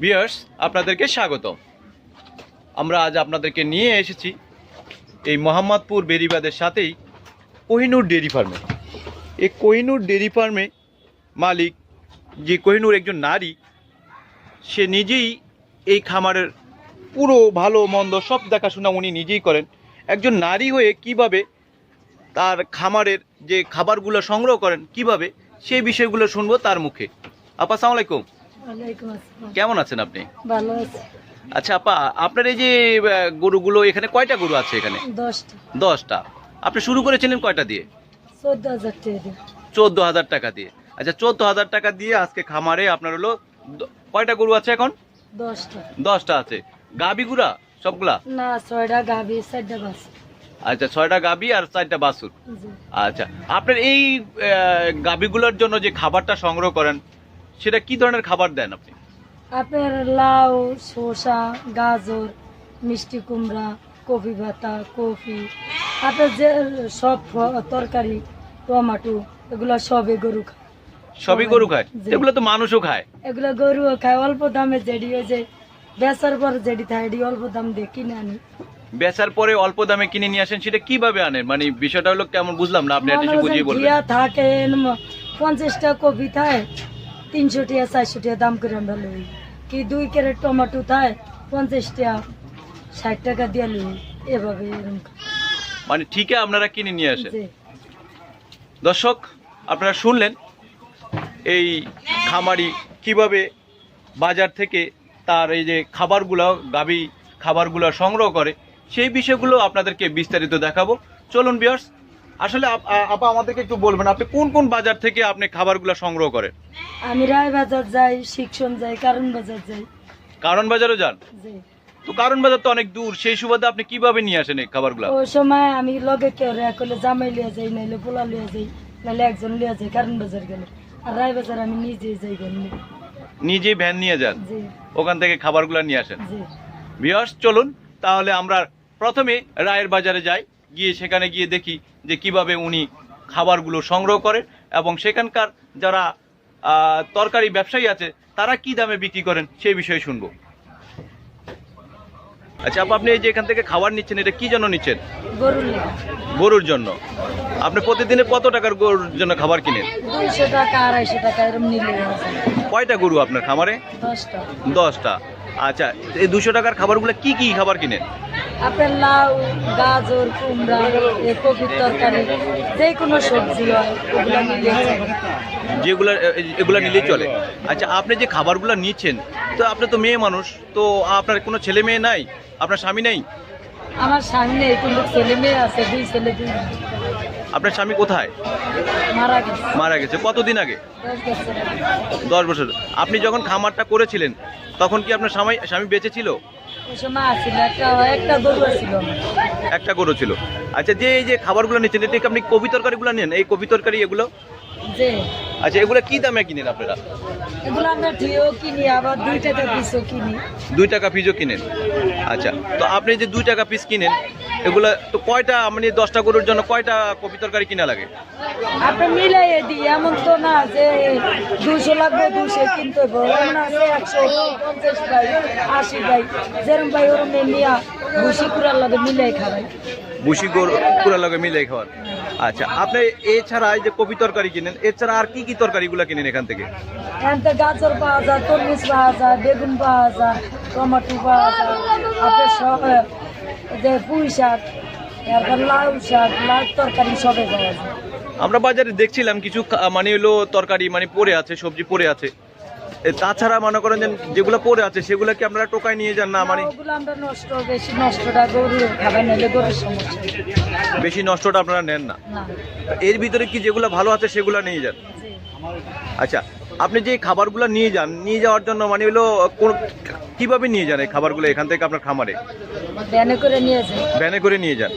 Viewers আপনাদেরকে স্বাগত আমরা আজ আপনাদেরকে নিয়ে এসেছি এই মোহাম্মদপুর বেরিবাদের সাথেই কোহিনুর ডেরি ফার্মে। এই কোহিনুর ডেরি ফার্মে মালিক, যে কোহিনুর একজন নারী, সে নিজেই এই খামারের পুরো ভালো, মন্দ সব দেখাশোনা উনি নিজেই করেন। একজন নারী হয়ে কীভাবে তার খামারের যে খাবারগুলো সংগ্রহ করেন, কীভাবে সেই বিষয়গুলো শুনব তার মুখে। আপা সালাম আলাইকুম। ওয়ালাইকুম আসসালাম কেমন আছেন আপনি? ভালো আছে। আচ্ছা আপা আপনার এই যে গরুগুলো এখানে কয়টা গরু আছে এখানে? দশটা। দশটা। আপনি শুরু করেছিলেন কয়টা দিয়ে? চোদ্দ হাজার টাকা দিয়ে। চোদ্দ হাজার টাকা দিয়ে। আচ্ছা চোদ্দ হাজার টাকা দিয়ে আজকে খামারে আপনার হলো কয়টা গরু আছে এখন? দশটা। দশটা আছে। গাবি গুড়া সবগুলা? না ছয়টা চারটা বাস আচ্ছা ছয়টা গাবি আর চারটা বাছুর। জি। আচ্ছা আপনার এই গাবিগুলোর জন্য যে খাবারটা সংগ্রহ করেন সেটা কি ধরনের খাবার দেন আপনি? আপনার লাউ শসা গাজর মিষ্টি কুমড়া কফি ভাতা কফি। আপনার যে সব তরকারি টমাটো এগুলো সবই গরু খায়। সবই গরু খায়? এগুলো তো মানুষও খায়। এগুলো গরুও খায় অল্প দামে যেডি ওই যে বেচার পর যেডি থাকে এডি অল্প দাম দিয়ে কিনে আনি। বেচার পরে অল্প দামে কিনে নিয়ে আসেন সেটা কীভাবে আনেন? মানে বিষয়টা হলো কেমন বুঝলাম না আপনি বুঝিয়ে বলবেন থাকে পঞ্চাশ কপি থাকে তিনশো টাকা চারশো টাকা দাম করে আমরা লই। কি দুই ক্যারেট টমেটো তাই পঞ্চাশ টাকা ষাট টাকা দিয়ে লই। এভাবে এরকম মানে ঠিকই আপনারা কিনে নিয়ে আসেন। দর্শক আপনারা শুনলেন এই খামারি কীভাবে বাজার থেকে তার এই যে খাবারগুলো গাবি খাবারগুলো সংগ্রহ করে সেই বিষয়গুলো আপনাদেরকে বিস্তারিত দেখাবো। চলুন বিয়ার্স আসলে আপ- আমাদেরকে একটু বলবেন আপনি কোন কোন বাজার থেকে আপনি খাবারগুলো সংগ্রহ করেন? আমি রায় বাজার যাই শিক্ষণ যাই কারণ বাজার যাই। কারণ বাজারও যান? তো কারণ বাজার তো অনেক দূর সেই সুবাদে আপনি কীভাবে নিয়ে আসেন এই খাবারগুলো? ওই সময় আমি লগে কেউ রে করলে জামাই লিয়া যাই নাইলে পোলা লিয়া যাই নাইলে একজন লিয়া যাই কারণ বাজার গেলে। আর রায় বাজার আমি নিজেই যাই গেলে নিজেই ভ্যান নিয়ে যান? ওখান থেকে খাবারগুলো নিয়ে আসেন? জি। ভিওর্স চলুন তাহলে আমরা প্রথমে রায়ের বাজারে যাই। গিয়ে সেখানে গিয়ে দেখি যে কীভাবে উনি খাবারগুলো সংগ্রহ করেন এবং সেখানকার যারা তরকারি ব্যবসায়ী আছে তারা কি দামে বিক্রি করেন সেই বিষয়ে শুনব। আচ্ছা আপু, আপনি এই যে এখান থেকে খাবার নিচ্ছেন এটা কি জন্য নিচ্ছেন? গরুর জন্য। আপনি প্রতিদিনে কত টাকার গরুর জন্য খাবার কিনেন? কয়টা গরু আপনার খামারে? দশটা। দশটা। আচ্ছা এই দুশো টাকার খাবারগুলো কি কি খাবার কিনেন? আপনার লাউ গাজর কুমড়া কপির তরকারি যে কোনো সবজি হয় ওগুলো নিলে যেগুলো এগুলো নিলেই চলে। আচ্ছা আপনি যে খাবারগুলো নিচ্ছেন তো আপনি তো মেয়ে মানুষ তো আপনার কোনো ছেলে মেয়ে নাই? আপনার স্বামী নেই? আমার স্বামী নেই কিন্তু ছেলে মেয়ে আছে দুই ছেলে দুই। আপনার স্বামী কোথায়? মারা গেছে। মারা গেছে। কতদিন আগে? দশ বছর আপনি যখন খামারটা করেছিলেন তখন কি আপনার স্বামী স্বামী বেঁচে ছিল? একটা একটা গরু ছিল। আচ্ছা যে এই যে খাবারগুলো নিচ্ছেন এটা আপনি কবি তরকারিগুলো নেন? এই কবি তরকারি এগুলো? আচ্ছা এগুলো কি দামে কিনেন আপনারা? এগুলো আমরা ঠিও কিনি আবার দুই টাকা পিসও কিনি। দুই টাকা পিসও কিনেন। আচ্ছা তো আপনি যে দুই টাকা পিস কিনেন এগুলো তো কয়টা মানে দশটা গরুর জন্য কয়টা কপি তরকারি কিনা লাগে? আপনি মিলাইয়ে দিই এমন তো না যে দুশো লাগবে দুশো কিনতে এমন আছে একশো পঞ্চাশ ভাই আশি ভাই যেরম ভাই ওরম নিয়া ভুসি কুড়ার লাগে মিলাই বুসি গরু পুরা লগে মিলে খাওয়ার। আচ্ছা আপনি এছাড়া এই যে কপি তরকারি কিনেন এছাড়া আর কি কি তরকারিগুলো কিনেন এখান থেকে? এখান থেকে গাজর পাওয়া যায় তরমুজ পাওয়া যায় বেগুন পাওয়া যায় টমাটো পাওয়া যায় আপনার যে পুঁই শাক এরপর লাউ শাক লাউ তরকারি সবে পাওয়া যায়। আমরা বাজারে দেখছিলাম কিছু মানে হলো তরকারি মানে পড়ে আছে সবজি পড়ে আছে। তাছাড়া মনে করেন যে যেগুলো পড়ে আছে সেগুলো কি আপনারা টোকায় নিয়ে যান না মানে আমরা নষ্ট বেশি নষ্টটা গরু খাবার নিলে গরুর সমস্যা। বেশি নষ্টটা আপনারা নেন না। এর ভিতরে কি যেগুলো ভালো আছে সেগুলো নিয়ে যান? আচ্ছা আপনি যে খাবারগুলো নিয়ে যান নিয়ে যাওয়ার জন্য মানে হলো কোন কীভাবে নিয়ে যান এই খাবারগুলো এখান থেকে আপনার খামারে? ভ্যানে করে নিয়ে যান ভ্যানে করে নিয়ে যান।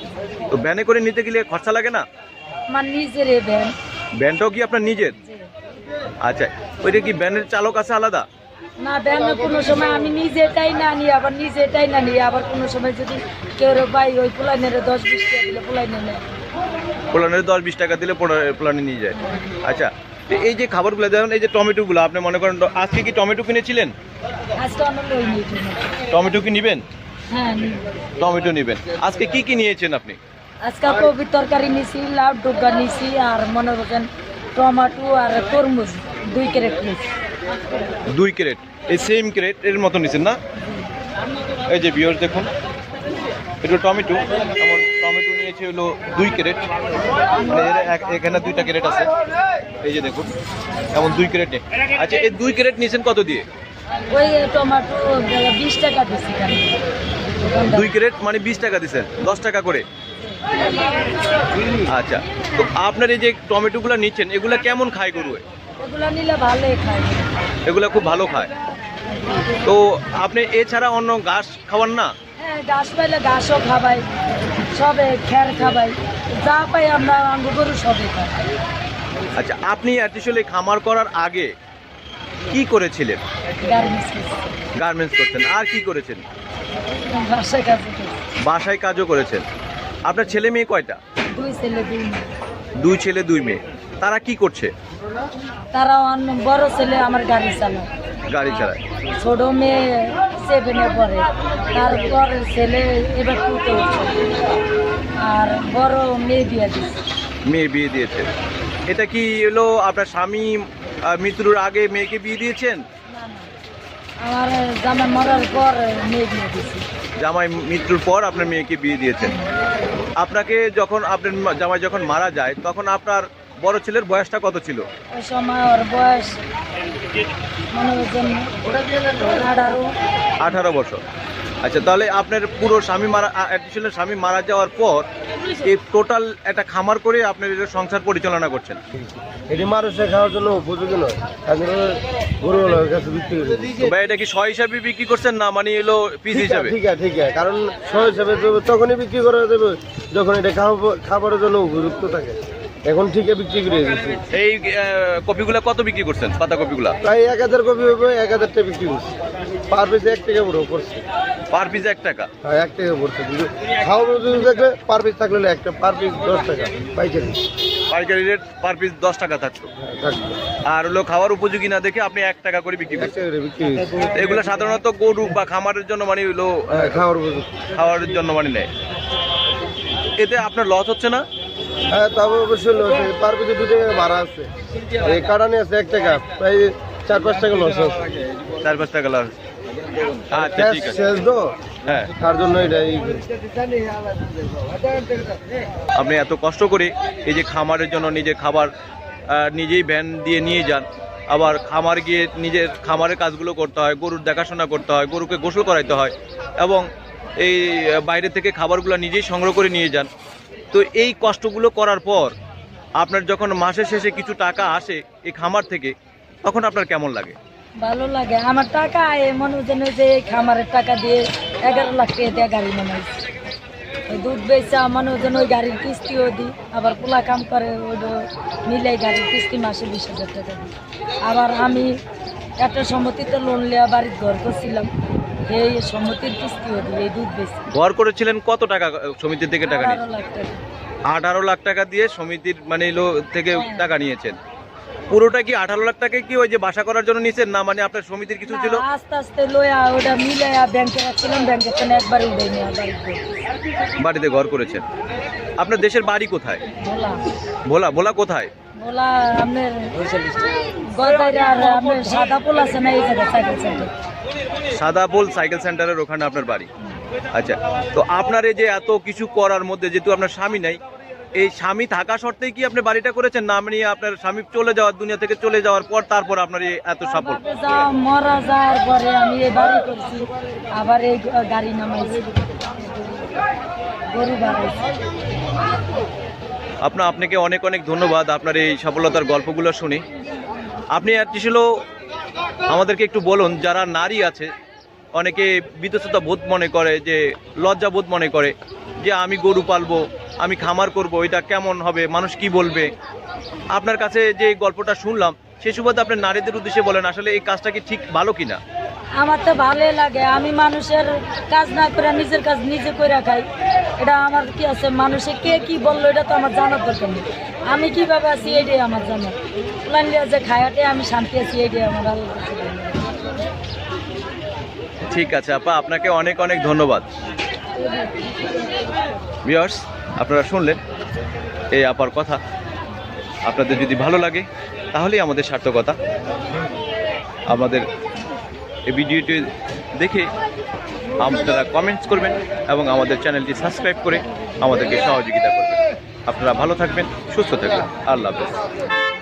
তো ভ্যানে করে নিতে গেলে খরচা লাগে না? আমার নিজের ভ্যান ভ্যানটাও কি আপনার নিজের? আচ্ছা ওইটা কি ভ্যানের চালক আছে আলাদা? না ভ্যান কোনো সময় আমি নিজেটাই না নিই আবার নিজেটাই না নিই আবার কোনো সময় যদি কেউ পাই ওই পোলাই নেড়ে দশ বিশ টাকা দিলে পোলাই নেড়ে পোলানের দশ বিশ টাকা দিলে পোলা- পোলানে নিয়ে যায়। আচ্ছা এই যে খাবারগুলো যেমন এই যে টমেটোগুলো আপনি মনে করেন আজকে কি টমেটো কিনেছিলেন? টমেটো কি নেবেন? হ্যাঁ টমেটো নেবেন। আজকে কি কি নিয়েছেন আপনি? আজকে কবি তরকারি নিছি লাউ ডুগা নিছি আর মনে করছেন টমাটো আর তরমুজ দুই ক্যারেট নিছি। দুই ক্রেট এই সেম ক্রেট এর মতো নিছেন না? এই যে বিয়র দেখুন এটা টমেটো। নিয়েছে হলো দুই ক্রেট মানে এখানে দুইটা ক্রেট আছে। এই যে দেখুন এমন দুই ক্রেট নেই আচ্ছা এই দুই ক্রেট নিয়েছেন কত দিয়ে? ওই টমাটো বিশ টাকা দিছি দুই ক্রেট মানে বিশ টাকা দিচ্ছেন দশ টাকা করে। আচ্ছা তো আপনার এই যে টমেটোগুলো নিচ্ছেন এগুলো কেমন খায় গরু? এগুলো নিলে ভালোই খাই এগুলো খুব ভালো খায়। তো আপনি এছাড়া অন্য ঘাস খাওয়ান না? হ্যাঁ ঘাস পাইলে ঘাসও খাবাই সবে খাবাই। যা পাই আমরা আঙ্গ গরু সবে খাই। আচ্ছা আপনি অ্যাকচুয়ালি খামার করার আগে কি করেছিলেন? গার্মেন্টস করছেন আর কি করেছেন? বাসায় কাজও করেছেন। আপনার ছেলে মেয়ে কয়টা? দুই ছেলে দুই মেয়ে। দুই ছেলে দুই মেয়ে। তারা কি করছে? তারা বড় ছেলে আমার গাড়ি চালায়। গাড়ি চালায় ছোট মেয়ে সেভেনে পড়ে। তারপর ছেলে এবার টুতে আর বড় মেয়ে বিয়ে দিচ্ছে মেয়ে বিয়ে দিয়েছেন এটা কি এলো আপনার স্বামী মৃত্যুর আগে মেয়েকে বিয়ে দিয়েছেন? আমার জামা মরার পর মেয়ে বিয়ে জামাই মৃত্যুর পর আপনার মেয়েকে বিয়ে দিয়েছেন। আপনাকে যখন আপনার জামাই যখন মারা যায় তখন আপনার বড় ছেলের বয়সটা কত ছিল? ওই সময় ওর বয়স আঠারো। বছর। আচ্ছা তাহলে আপনার পুরো স্বামী মারা অ্যাডিশনাল স্বামী মারা যাওয়ার পর এই টোটাল একটা খামার করে আপনার এটা সংসার পরিচালনা করছেন? এটি মানুষের খাওয়ার জন্য উপযোগী নয়। ভাই এটা কি শ হিসাবে বিক্রি করছেন না মানে এলো পিস হিসাবে? ঠিক আছে ঠিক আছে। কারণ সহ হিসাবে তখনই বিক্রি করা যাবে যখন এটা খাবারের জন্য উপযুক্ত থাকে। এখন ঠিকই বিক্রি করে দিচ্ছি এই কপিগুলা কত বিক্রি করছেন পাতা কপিগুলা প্রায় এক হাজার কপি হবে এক হাজারটা বিক্রি করছি পার পিসে এক টাকা বড় করছে পার পিস এক টাকা? হ্যাঁ এক টাকা পড়ছে। কিন্তু খাওয়া যদি থাকলে পার পিস থাকলে একটা পার পিস দশ টাকা পাইকারি। পাইকারি রেট পার পিস দশ টাকা থাকতো। হ্যাঁ, আর হলো খাওয়ার উপযোগী না দেখে আপনি এক টাকা করে বিক্রি করছেন। এগুলো সাধারণত গরু বা খামারের জন্য মানে হলো হ্যাঁ খাওয়ার খাওয়ার জন্য মানে নেয়। এতে আপনার লস হচ্ছে না? হ্যাঁ তবে অবশ্যই লস আছে পার পিছু দু টাকা ভাড়া আছে। এই কাটানি আছে এক টাকা। প্রায় চার পাঁচ টাকা লস আছে চার পাঁচ টাকা লস আচ্ছা ঠিক আছে। শেষ তো? হ্যাঁ। তার জন্য আপনি এত কষ্ট করে এই যে খামারের জন্য নিজে খাবার নিজেই ভ্যান দিয়ে নিয়ে যান আবার খামার গিয়ে নিজের খামারের কাজগুলো করতে হয় গরুর দেখাশোনা করতে হয় গরুকে গোসল করাইতে হয় এবং এই বাইরে থেকে খাবারগুলো নিজেই সংগ্রহ করে নিয়ে যান তো এই কষ্টগুলো করার পর আপনার যখন মাসের শেষে কিছু টাকা আসে এই খামার থেকে, তখন আপনার কেমন লাগে? ভালো লাগে। আমার টাকা মনে হচ্ছে না যে খামারের টাকা দিয়ে এগারো লাখ টাকা দিয়ে গাড়ি নামাইছি ওই দুধ বেচা, মনে হচ্ছে না ওই গাড়ির কিস্তিও দিই। আবার পোলা কাম করে ওইটা মিলে গাড়ির কিস্তি মাসে বিশ হাজার টাকা দিই। আবার আমি একটা সম্মতিতে লোন নেওয়া বাড়ির ঘর করছিলাম। এই সম্মতির কিস্তিও এই দুধ বেশি ঘর করেছিলেন কত টাকা আহ, সমিতি থেকে টাকা নিয়ে? আঠারো লাখ টাকা দিয়ে সমিতির মানে থেকে টাকা নিয়েছেন। পুরোটা কি আঠারো লাখ টাকা কি ওই যে বাসা করার জন্য নিয়েছেন না মানে আপনার সমিতির কিছু ছিল? আস্তে আস্তে লইয়া ওটা মিলাইয়া ব্যাংকে রাখছিলাম ব্যাংকের থেকে একবার উঠে নেওয়া বাড়ির ঘর বাড়িতে ঘর করেছেন। আপনার দেশের বাড়ি কোথায়? ভোলা ভোলা কোথায়? বলা আপনার গদাইরা আপনার সাদা পোল আছে না এই জায়গায় সাইকেল সেন্টার সাদাপোল সাইকেল সেন্টারের ওখানে আপনার বাড়ি। আচ্ছা তো আপনার এই যে এত কিছু করার মধ্যে যেহেতু আপনার স্বামী নাই এই স্বামী থাকা সত্ত্বেই কি আপনি বাড়িটা করেছেন? না মানে আপনার স্বামী চলে যাওয়ার দুনিয়া থেকে চলে যাওয়ার পর তারপর আপনার এত সফল মরা যাওয়ার পরে আমি এই বাড়ি করছি আবার এই গাড়ি নামাইছি। গরু বাড়াইছি। আপনার আপনাকে অনেক অনেক ধন্যবাদ আপনার এই সফলতার গল্পগুলো শুনে। আপনি আর ছিল আমাদেরকে একটু বলুন, যারা নারী আছে, অনেকে বিতস্ততা বোধ মনে করে, যে লজ্জা বোধ মনে করে, যে আমি গরু পালবো, আমি খামার করব, এটা কেমন হবে, মানুষ কি বলবে? আপনার কাছে যে গল্পটা শুনলাম, সে সুবাদে আপনার নারীদের উদ্দেশ্যে বলেন, আসলে এই কাজটা কি ঠিক ভালো কিনা? আমার তো ভালোই লাগে। আমি মানুষের কাজ না করে নিজের কাজ নিজে করে খাই। এটা আমার কি আছে? মানুষে কে কি বলল এটা তো আমার জানার দরকার নেই। আমি কীভাবে আছি এটাই আমার জানা প্ল্যান যে খায়াতে আমি শান্তি আছি, এটাই আমার আল্লাহ ঠিক আছে, আপা, আপনাকে অনেক অনেক ধন্যবাদ। ভিউয়ার্স আপনারা শুনলেন এই আপার কথা। আপনাদের যদি ভালো লাগে, তাহলেই আমাদের সার্থকতা। আমাদের এই ভিডিওটি দেখে আপনারা কমেন্টস করবেন এবং আমাদের চ্যানেলটি সাবস্ক্রাইব করে আমাদেরকে সহযোগিতা করবেন। আপনারা ভালো থাকবেন, সুস্থ থাকবেন। আল্লাহ হাফেজ।